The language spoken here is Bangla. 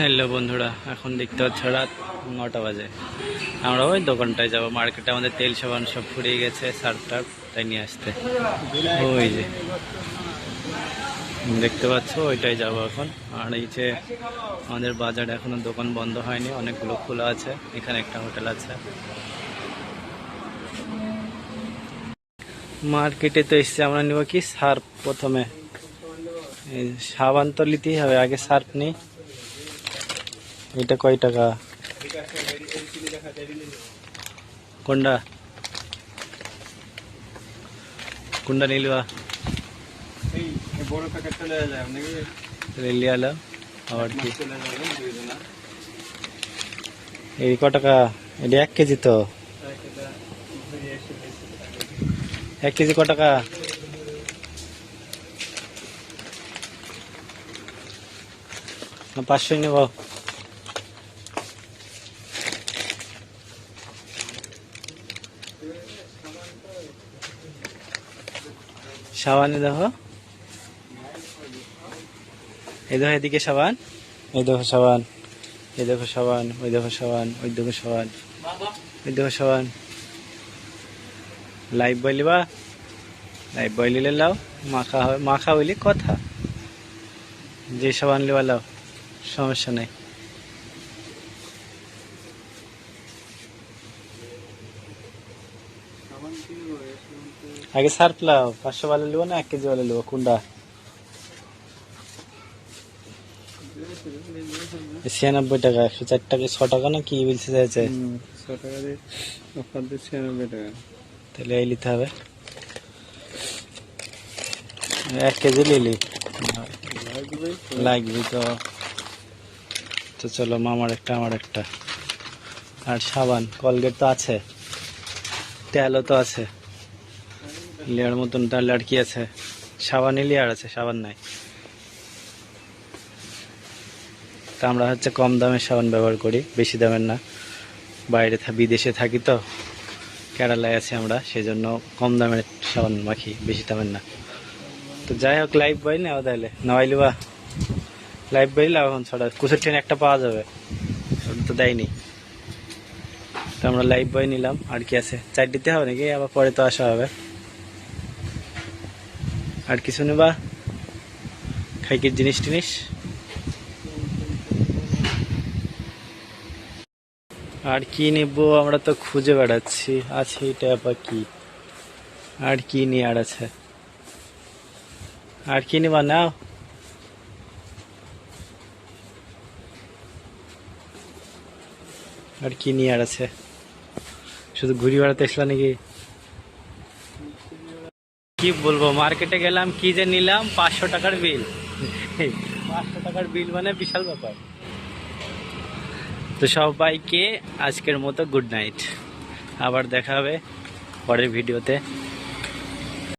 হ্যালো বন্ধুরা, এখন দেখতে পাচ্ছ রাত নটা বাজে। আমরা ওই দোকানটায় যাব, মার্কেটে আমাদের তেল সাবান সব ফুরিয়ে গেছে সার্ফ টার্ফ তাই নিয়ে আসতে। ওই যে, দেখতে পাচ্ছ, ওইটাই যাব এখন। আর এই যে আমাদের বাজারে এখনও দোকান বন্ধ হয়নি, অনেকগুলো খোলা আছে, এখানে একটা হোটেল আছে। মার্কেটে তো এসছে আমরা নিব কি, সার্ফ প্রথমে। সাবান তো নিতেই হবে, আগে সার্ফ নেই। এটা কয় টাকা? কোনটা? কোনটা নিলবা আলা আবার কি? এই ক টাকা? এটা এক কেজি তো? এক কেজি ক টাকা? না, পাঁচশোই নেব। সাবানে দেখো। এই দেখো এদিকে সাবান এই দেখো সাবান এই দেখো সাবান ওই দেখো সাবান ওই দেখো সাবান ওই দেখো সাবান লাইভ বইলি বা লাইভ বইলিলে লাও। মাখা মাখা হইলে কথা। যে সাবান লিবা লাও। সমস্যা নাই। আগে সার্ফ লাও পাঁচশো বালে লিব না এক কেজি বালে লিব কোনটা? ছিয়ানব্বই টাকা একশো চার টাকা ছ টাকা না কি বলছে যাচ্ছে ছ টাকা দিয়ে অফার দিয়ে ছিয়ানব্বই টাকা। তাহলে এই নিতে হবে। এক কেজি লিলি। লাগবে তো। তো চলো মামার একটা আমার একটা। আর সাবান কলগেট তো আছে। তেলও তো আছে। লেয়ার মতন তার লাড়কি আছে। সাবানই লেয়ার আছে, সাবান নাই। তা আমরা হচ্ছে কম দামের সাবান ব্যবহার করি, বেশি দামের না। বাইরে বিদেশে থাকি তো, কেরালায় আছি আমরা সেই জন্য কম দামের সাবান মাখি, বেশি দামের না। তো যাই হোক লাইফ বই নেওয়া তাহলে। নেওয়াইলি বা লাইভ বই লাও এখন ছড়া কুসের ট্রেন একটা পাওয়া যাবে। তো দেয়নি। তো আমরা লাইভ বই নিলাম। আর কি আছে? চার দিতে হবে নাকি? আবার পরে তো আসা হবে। আর কিছু নেবা? খাইকির জিনিস টিনিস। আর কি নেব? আমরা তো খুঁজে বেড়াচ্ছি। আছে এটা আবার কি? আর কি নিয়ে আর আছে? আর কি নেবা নাও? আর কি নিয়ে আর আছে? শুধু ঘুরি বেড়াতে এসলা নাকি? কি বলব মার্কেটে গেলাম, কি যে নিলাম? পাঁচশো টাকার বিল পাঁচশো টাকার বিল মানে বিশাল ব্যাপার। তো সবাইকে আজকের মতো গুড নাইট আবার দেখা হবে পরের ভিডিওতে